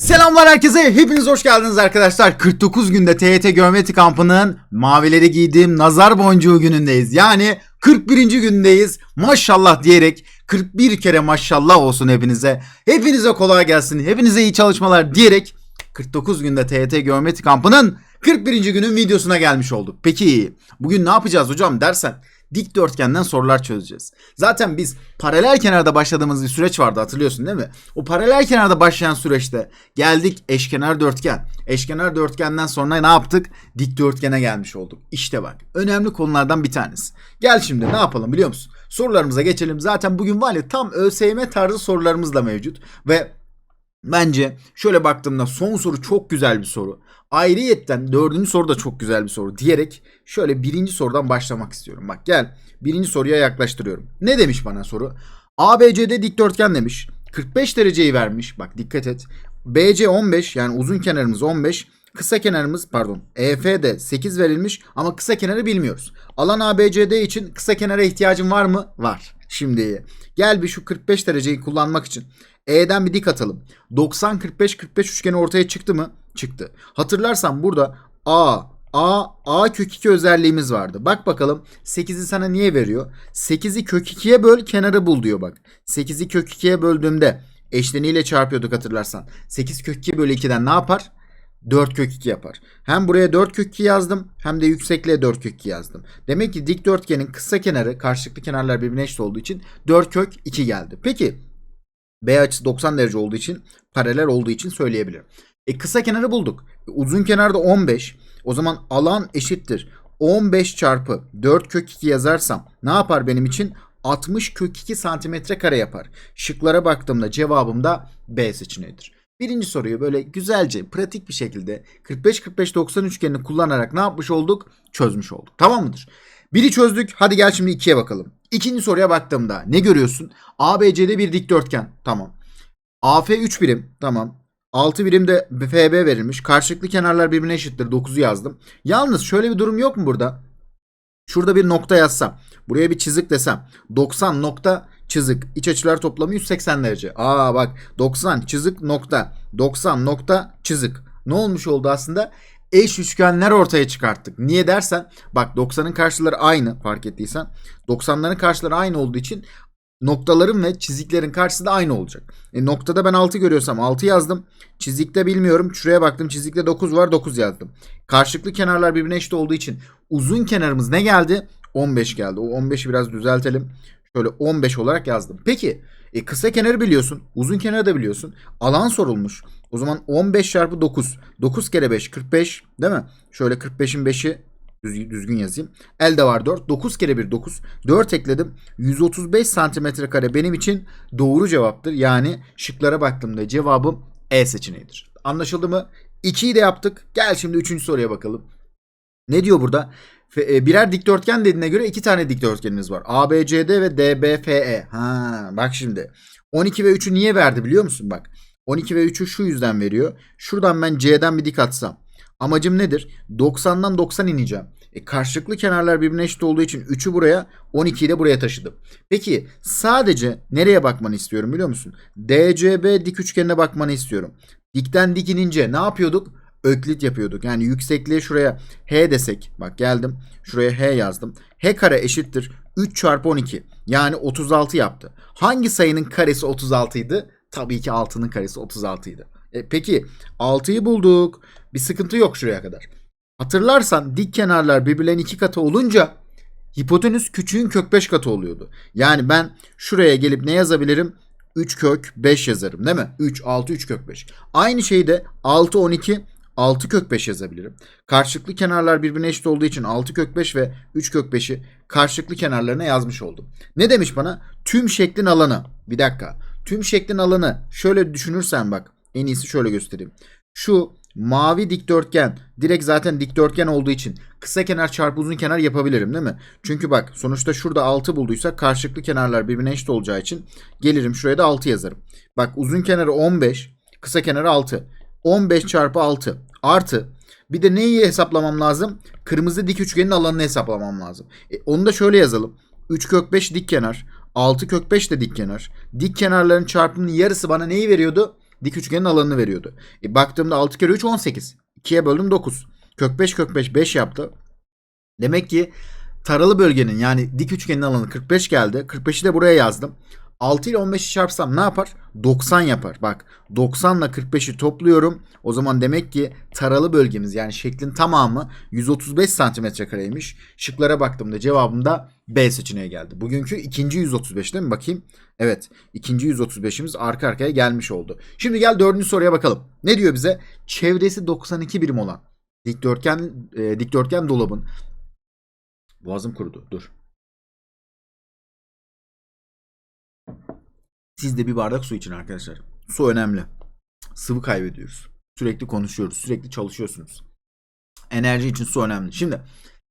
Selamlar herkese. Hepiniz hoş geldiniz arkadaşlar. 49 günde TYT Geometri Kampı'nın mavileri giydiğim nazar boncuğu günündeyiz. Yani 41. gündeyiz. Maşallah diyerek 41 kere maşallah olsun hepinize. Hepinize kolay gelsin. Hepinize iyi çalışmalar diyerek 49 günde TYT Geometri Kampı'nın 41. günün videosuna gelmiş olduk. Peki bugün ne yapacağız hocam dersen dikdörtgenden sorular çözeceğiz. Zaten biz paralel kenarda başladığımız bir süreç vardı hatırlıyorsun değil mi? O paralel kenarda başlayan süreçte geldik eşkenar dörtgen. Eşkenar dörtgenden sonra ne yaptık? Dikdörtgene gelmiş olduk. İşte bak önemli konulardan bir tanesi. Gel şimdi ne yapalım biliyor musun? Sorularımıza geçelim. Zaten bugün var ya tam ÖSYM tarzı sorularımız da mevcut. Ve Bence şöyle baktığımda son soru çok güzel bir soru. Ayrıyetten dördüncü soru da çok güzel bir soru diyerek şöyle birinci sorudan başlamak istiyorum. Bak gel birinci soruya yaklaştırıyorum. Ne demiş bana soru? ABCD dikdörtgen demiş. 45 dereceyi vermiş. Bak dikkat et. BC 15 yani uzun kenarımız 15. Kısa kenarımız pardon EF'de 8 verilmiş ama kısa kenarı bilmiyoruz. Alan ABCD için kısa kenara ihtiyacın var mı? Var. Şimdi gel bir şu 45 dereceyi kullanmak için E'den bir dik atalım. 90 45 45 üçgeni ortaya çıktı mı? Çıktı. Hatırlarsan burada A A A kök 2 özelliğimiz vardı. Bak bakalım 8'i sana niye veriyor? 8'i kök 2'ye böl kenarı bul diyor bak. 8'i kök 2'ye böldüğümde eşleniğiyle çarpıyorduk hatırlarsan. 8 kök 2 bölü 2'den ne yapar? 4 kök 2 yapar. Hem buraya 4 kök 2 yazdım hem de yüksekliğe 4 kök 2 yazdım. Demek ki dikdörtgenin kısa kenarı karşılıklı kenarlar birbirine eşit olduğu için 4 kök 2 geldi. Peki B açısı 90 derece olduğu için paralel olduğu için söyleyebilirim. E kısa kenarı bulduk. E, uzun kenarda 15. O zaman alan eşittir. 15 çarpı 4 kök 2 yazarsam ne yapar benim için? 60 kök 2 santimetre kare yapar. Şıklara baktığımda cevabım da B seçeneğidir. Birinci soruyu böyle güzelce, pratik bir şekilde 45-45-90 üçgenini kullanarak ne yapmış olduk? Çözmüş olduk. Tamam mıdır? Biri çözdük. Hadi gel şimdi ikiye bakalım. İkinci soruya baktığımda ne görüyorsun? ABCD bir dikdörtgen. Tamam. AF 3 birim. Tamam. 6 birim de FB verilmiş. Karşılıklı kenarlar birbirine eşittir. 9'u yazdım. Yalnız şöyle bir durum yok mu burada? Şurada bir nokta yazsam. Buraya bir çizik desem. 90 nokta çizik. İç açılar toplamı 180 derece. Aa bak 90 çizik nokta. 90 nokta çizik. Ne olmuş oldu aslında? Eş üçgenler ortaya çıkarttık. Niye dersen bak 90'ın karşıları aynı fark ettiysen. 90'ların karşıları aynı olduğu için noktaların ve çiziklerin karşısı da aynı olacak. E, noktada ben 6 görüyorsam 6 yazdım. Çizikte bilmiyorum. Şuraya baktım. Çizikte 9 var. 9 yazdım. Karşılıklı kenarlar birbirine eşit olduğu için uzun kenarımız ne geldi? 15 geldi. O 15'i biraz düzeltelim. Şöyle 15 olarak yazdım. Peki e, kısa kenarı biliyorsun. Uzun kenarı da biliyorsun. Alan sorulmuş. O zaman 15 çarpı 9. 9 kere 5 45 değil mi? Şöyle 45'in 5'i düz- düzgün yazayım. Elde var 4. 9 kere 1 9. 4 ekledim. 135 santimetre kare benim için doğru cevaptır. Yani şıklara baktığımda cevabım E seçeneğidir. Anlaşıldı mı? 2'yi de yaptık. Gel şimdi 3. soruya bakalım. Ne diyor burada? E, Birer dikdörtgen dediğine göre iki tane dikdörtgenimiz var. ABCD ve DBFE. Ha, bak şimdi. 12 ve 3'ü niye verdi biliyor musun? Bak. 12 ve 3'ü şu yüzden veriyor. Şuradan ben C'den bir dik atsam. Amacım nedir? 90'dan 90 ineceğim. E, karşılıklı kenarlar birbirine eşit olduğu için 3'ü buraya 12'yi de buraya taşıdım. Peki sadece nereye bakmanı istiyorum biliyor musun? DCB dik üçgenine bakmanı istiyorum. Dikten dik inince ne yapıyorduk? Öklit yapıyorduk. Yani yüksekliğe şuraya H desek. Bak geldim. Şuraya H yazdım. H kare eşittir 3 çarpı 12. Yani 36 yaptı. Hangi sayının karesi 36 idi? Tabii ki 6'nın karesi 36 idi. E, peki 6'yı bulduk. Bir sıkıntı yok şuraya kadar. Hatırlarsan dik kenarlar birbirlerinin iki katı olunca hipotenüs küçüğün kök 5 katı oluyordu. Yani ben şuraya gelip ne yazabilirim? 3 kök 5 yazarım değil mi? 3, 6, 3 kök 5. Aynı şeyi de 6, 12, 6 kök 5 yazabilirim. Karşılıklı kenarlar birbirine eşit olduğu için 6 kök 5 ve 3 kök 5'i karşılıklı kenarlarına yazmış oldum. Ne demiş bana? Tüm şeklin alanı. Bir dakika. Tüm şeklin alanı şöyle düşünürsen bak. En iyisi şöyle göstereyim. Şu mavi dikdörtgen direkt zaten dikdörtgen olduğu için kısa kenar çarpı uzun kenar yapabilirim değil mi? Çünkü bak sonuçta şurada 6 bulduysak karşılıklı kenarlar birbirine eşit olacağı için gelirim şuraya da 6 yazarım. Bak uzun kenarı 15 kısa kenarı 6. 15 çarpı 6 artı bir de neyi hesaplamam lazım? Kırmızı dik üçgenin alanını hesaplamam lazım. E, onu da şöyle yazalım. 3 kök 5 dik kenar. 6 kök 5 de dik kenar. Dik kenarların çarpımının yarısı bana neyi veriyordu? dik üçgenin alanını veriyordu. E, baktığımda 6 kere 3 18. 2'ye böldüm 9. Kök 5 kök 5 5 yaptı. Demek ki taralı bölgenin yani dik üçgenin alanı 45 geldi. 45'i de buraya yazdım. 6 ile 15'i çarpsam ne yapar? 90 yapar. Bak 90 ile 45'i topluyorum. O zaman demek ki taralı bölgemiz yani şeklin tamamı 135 santimetre kareymiş. Şıklara baktığımda cevabım da B seçeneği geldi. Bugünkü ikinci 135 değil mi? Bakayım. Evet. ikinci 135'imiz arka arkaya gelmiş oldu. Şimdi gel dördüncü soruya bakalım. Ne diyor bize? Çevresi 92 birim olan dikdörtgen e, dikdörtgen dolabın Boğazım kurudu. Dur. Siz de bir bardak su için arkadaşlar. Su önemli. Sıvı kaybediyoruz. Sürekli konuşuyoruz. Sürekli çalışıyorsunuz. Enerji için su önemli. Şimdi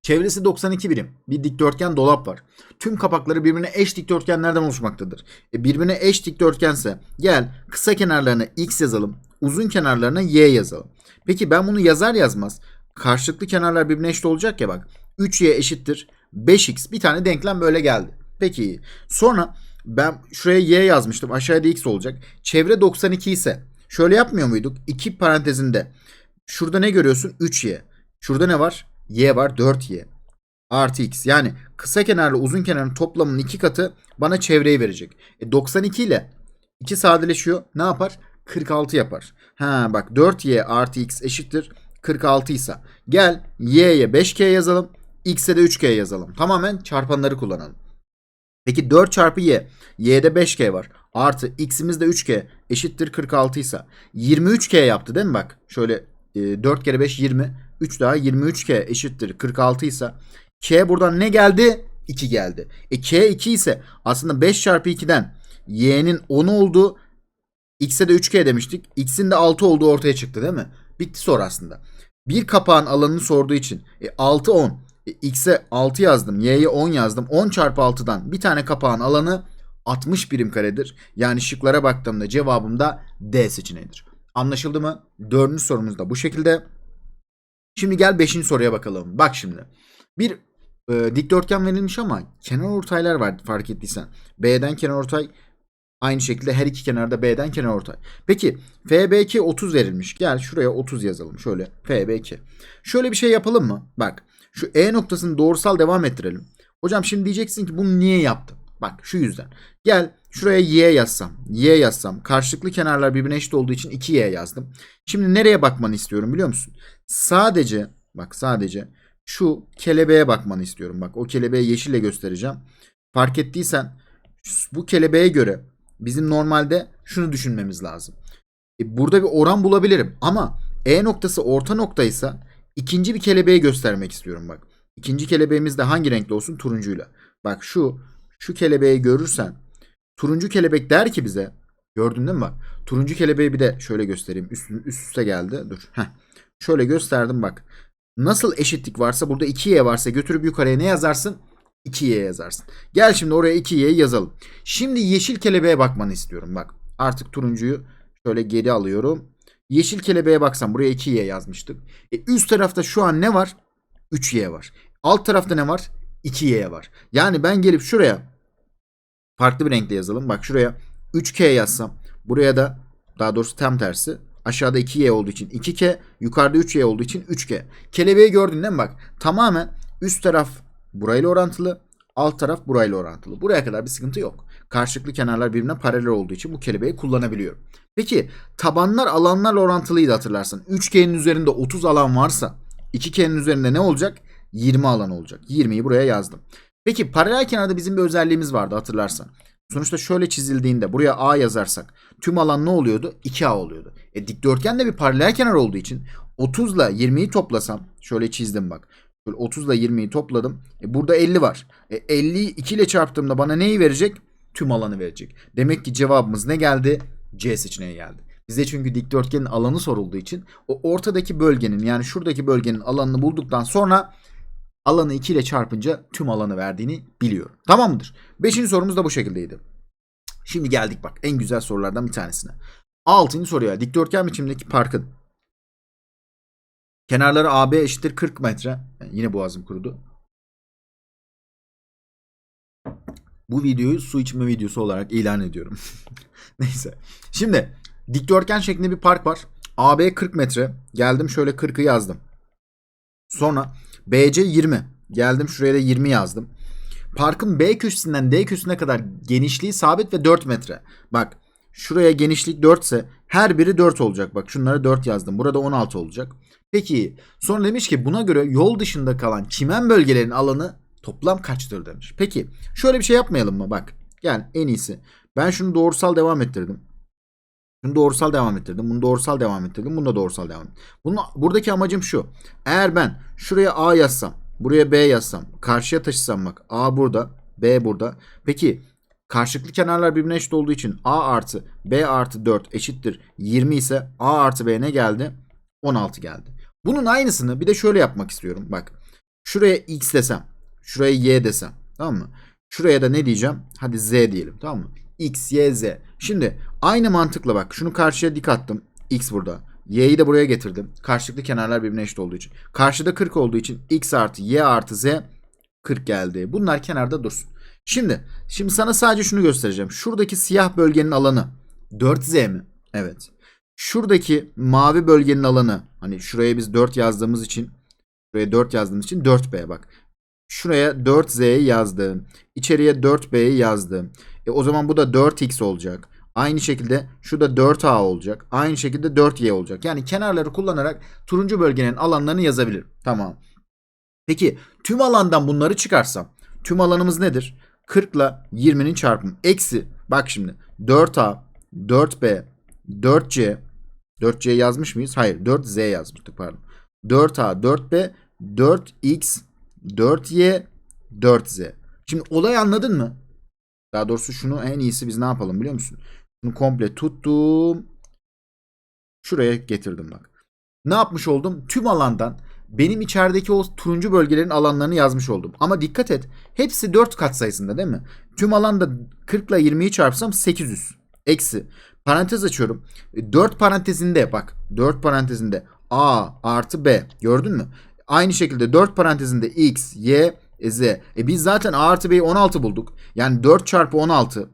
çevresi 92 birim. Bir dikdörtgen dolap var. Tüm kapakları birbirine eş dikdörtgenlerden oluşmaktadır. E birbirine eş dikdörtgense gel kısa kenarlarına x yazalım. Uzun kenarlarına y yazalım. Peki ben bunu yazar yazmaz karşılıklı kenarlar birbirine eşit olacak ya bak. 3y eşittir 5x bir tane denklem böyle geldi. Peki. Sonra ben şuraya y yazmıştım. Aşağıda x olacak. Çevre 92 ise şöyle yapmıyor muyduk? İki parantezinde. Şurada ne görüyorsun? 3y. Şurada ne var? y var 4y. Artı x. Yani kısa kenarla uzun kenarın toplamının iki katı bana çevreyi verecek. E 92 ile 2 sadeleşiyor. Ne yapar? 46 yapar. Ha bak 4y artı x eşittir 46 ise gel y'ye 5k yazalım. X'e de 3k yazalım. Tamamen çarpanları kullanalım. Peki 4 çarpı y. Y'de 5k var. Artı x'imiz de 3k eşittir 46 ise 23k yaptı değil mi bak? Şöyle e, 4 kere 5 20. 3 daha 23k eşittir 46 ise k buradan ne geldi? 2 geldi. E k 2 ise aslında 5 çarpı 2'den y'nin 10 olduğu x'e de 3k demiştik. x'in de 6 olduğu ortaya çıktı değil mi? Bitti soru aslında. Bir kapağın alanını sorduğu için e, 6 10. X'e 6 yazdım. Y'ye 10 yazdım. 10 çarpı 6'dan bir tane kapağın alanı 60 birim karedir. Yani şıklara baktığımda cevabım da D seçeneğidir. Anlaşıldı mı? Dördüncü sorumuz da bu şekilde. Şimdi gel beşinci soruya bakalım. Bak şimdi. Bir e, dikdörtgen verilmiş ama kenar ortaylar var fark ettiysen. B'den kenar ortay Aynı şekilde her iki kenarda B'den kenar ortay. Peki FB2 30 verilmiş. Gel şuraya 30 yazalım. Şöyle FB2. Şöyle bir şey yapalım mı? Bak şu E noktasını doğrusal devam ettirelim. Hocam şimdi diyeceksin ki bunu niye yaptın? Bak şu yüzden. Gel şuraya Y yazsam. Y yazsam. Karşılıklı kenarlar birbirine eşit olduğu için 2Y yazdım. Şimdi nereye bakmanı istiyorum biliyor musun? Sadece bak sadece şu kelebeğe bakmanı istiyorum. Bak o kelebeği yeşille göstereceğim. Fark ettiysen bu kelebeğe göre bizim normalde şunu düşünmemiz lazım. E, burada bir oran bulabilirim ama E noktası orta noktaysa ikinci bir kelebeği göstermek istiyorum bak. İkinci kelebeğimiz de hangi renkli olsun? Turuncuyla. Bak şu şu kelebeği görürsen turuncu kelebek der ki bize gördün değil mi bak? Turuncu kelebeği bir de şöyle göstereyim. Üst, üst üste geldi. Dur. Heh. Şöyle gösterdim bak. Nasıl eşitlik varsa burada 2y varsa götürüp yukarıya ne yazarsın? 2y yazarsın. Gel şimdi oraya 2y yazalım. Şimdi yeşil kelebeğe bakmanı istiyorum. Bak artık turuncuyu şöyle geri alıyorum. Yeşil kelebeğe baksam buraya 2y yazmıştık. E, üst tarafta şu an ne var? 3y var. Alt tarafta ne var? 2y var. Yani ben gelip şuraya farklı bir renkle yazalım. Bak şuraya 3k yazsam. Buraya da daha doğrusu tam tersi. Aşağıda 2y olduğu için 2k. Yukarıda 3y olduğu için 3k. Kelebeği gördün değil mi? Bak tamamen üst taraf burayla orantılı. Alt taraf burayla orantılı. Buraya kadar bir sıkıntı yok. Karşılıklı kenarlar birbirine paralel olduğu için bu kelebeği kullanabiliyorum. Peki tabanlar alanlarla orantılıydı hatırlarsan. 3K'nin üzerinde 30 alan varsa 2K'nin üzerinde ne olacak? 20 alan olacak. 20'yi buraya yazdım. Peki paralel kenarda bizim bir özelliğimiz vardı hatırlarsan. Sonuçta şöyle çizildiğinde buraya A yazarsak tüm alan ne oluyordu? 2A oluyordu. E dikdörtgen de bir paralel kenar olduğu için 30 ile 20'yi toplasam şöyle çizdim bak. Böyle 30 ile 20'yi topladım. E burada 50 var. E 50'yi 2 ile çarptığımda bana neyi verecek? Tüm alanı verecek. Demek ki cevabımız ne geldi? C seçeneği geldi. Bize çünkü dikdörtgenin alanı sorulduğu için o ortadaki bölgenin yani şuradaki bölgenin alanını bulduktan sonra alanı 2 ile çarpınca tüm alanı verdiğini biliyorum. Tamam mıdır? Beşinci sorumuz da bu şekildeydi. Şimdi geldik bak en güzel sorulardan bir tanesine. Altıncı soruya dikdörtgen biçimdeki parkın kenarları AB eşittir 40 metre. Yani yine boğazım kurudu. Bu videoyu su içme videosu olarak ilan ediyorum. Neyse. Şimdi Dikdörtgen şeklinde bir park var. AB 40 metre. Geldim şöyle 40'ı yazdım. Sonra BC 20. Geldim şuraya da 20 yazdım. Parkın B köşesinden D köşesine kadar genişliği sabit ve 4 metre. Bak şuraya genişlik 4 ise her biri 4 olacak. Bak şunları 4 yazdım. Burada 16 olacak. Peki sonra demiş ki buna göre yol dışında kalan çimen bölgelerin alanı toplam kaçtır demiş. Peki şöyle bir şey yapmayalım mı? Bak gel en iyisi. Ben şunu doğrusal devam ettirdim. Şunu doğrusal devam ettirdim. Bunu doğrusal devam ettirdim. Bunu da doğrusal devam ettirdim. Bunun, buradaki amacım şu. Eğer ben şuraya A yazsam, buraya B yazsam, karşıya taşısam bak. A burada, B burada. Peki karşılıklı kenarlar birbirine eşit olduğu için A artı B artı 4 eşittir 20 ise A artı B ne geldi? 16 geldi. Bunun aynısını bir de şöyle yapmak istiyorum. Bak şuraya X desem, şuraya Y desem tamam mı? Şuraya da ne diyeceğim? Hadi Z diyelim tamam mı? X, Y, Z. Şimdi aynı mantıkla bak şunu karşıya dik attım. X burada. Y'yi de buraya getirdim. Karşılıklı kenarlar birbirine eşit olduğu için. Karşıda 40 olduğu için X artı Y artı Z 40 geldi. Bunlar kenarda dursun. Şimdi, şimdi sana sadece şunu göstereceğim. Şuradaki siyah bölgenin alanı 4Z mi? Evet. Şuradaki mavi bölgenin alanı hani şuraya biz 4 yazdığımız için şuraya 4 yazdığımız için 4B bak. Şuraya 4Z'yi yazdım. İçeriye 4B'yi yazdım. E o zaman bu da 4X olacak. Aynı şekilde şu da 4A olacak. Aynı şekilde 4Y olacak. Yani kenarları kullanarak turuncu bölgenin alanlarını yazabilirim. Tamam. Peki tüm alandan bunları çıkarsam tüm alanımız nedir? 40 ile 20'nin çarpımı. Eksi bak şimdi 4A, 4B, 4C 4C yazmış mıyız? Hayır 4Z yazmıştık pardon. 4A, 4B, 4X, 4Y, 4Z. Şimdi olay anladın mı? Daha doğrusu şunu en iyisi biz ne yapalım biliyor musun? Bunu komple tuttum. Şuraya getirdim bak. Ne yapmış oldum? Tüm alandan benim içerideki o turuncu bölgelerin alanlarını yazmış oldum. Ama dikkat et. Hepsi 4 kat sayısında değil mi? Tüm alanda 40 ile 20'yi çarpsam 800. Eksi. Parantez açıyorum. 4 parantezinde bak. 4 parantezinde A artı B. Gördün mü? Aynı şekilde 4 parantezinde X, Y, Z. E biz zaten A artı B'yi 16 bulduk. Yani 4 çarpı 16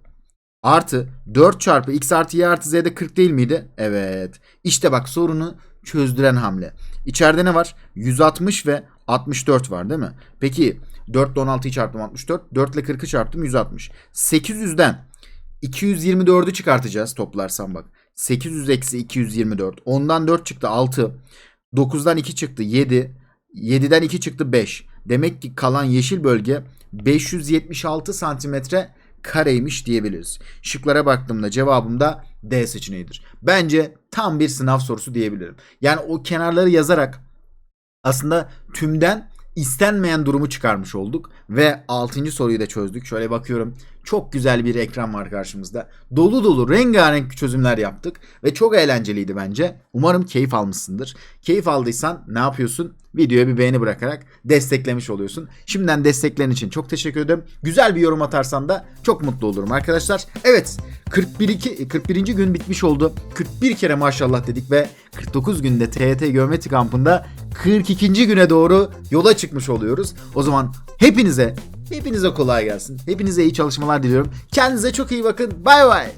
artı 4 çarpı X artı Y artı Z'de 40 değil miydi? Evet. İşte bak sorunu çözdüren hamle. İçeride ne var? 160 ve 64 var değil mi? Peki 4 ile 16'yı çarptım 64. 4 ile 40'ı çarptım 160. 800'den 224'ü çıkartacağız toplarsam bak. 800 eksi 224. Ondan 4 çıktı 6. 9'dan 2 çıktı 7. 7'den 2 çıktı 5. Demek ki kalan yeşil bölge 576 santimetre kareymiş diyebiliriz. Şıklara baktığımda cevabım da D seçeneğidir. Bence tam bir sınav sorusu diyebilirim. Yani o kenarları yazarak aslında tümden istenmeyen durumu çıkarmış olduk ve 6. soruyu da çözdük. Şöyle bakıyorum. Çok güzel bir ekran var karşımızda. Dolu dolu rengarenk çözümler yaptık ve çok eğlenceliydi bence. Umarım keyif almışsındır. Keyif aldıysan ne yapıyorsun? Videoya bir beğeni bırakarak desteklemiş oluyorsun. Şimdiden desteklerin için çok teşekkür ederim. Güzel bir yorum atarsan da çok mutlu olurum arkadaşlar. Evet 41, 2, 41. gün bitmiş oldu. 41 kere maşallah dedik ve 49 günde TYT Geometri Kampı'nda 42. güne doğru yola çıkmış oluyoruz. O zaman hepinize hepinize kolay gelsin. Hepinize iyi çalışmalar diliyorum. Kendinize çok iyi bakın. Bay bay.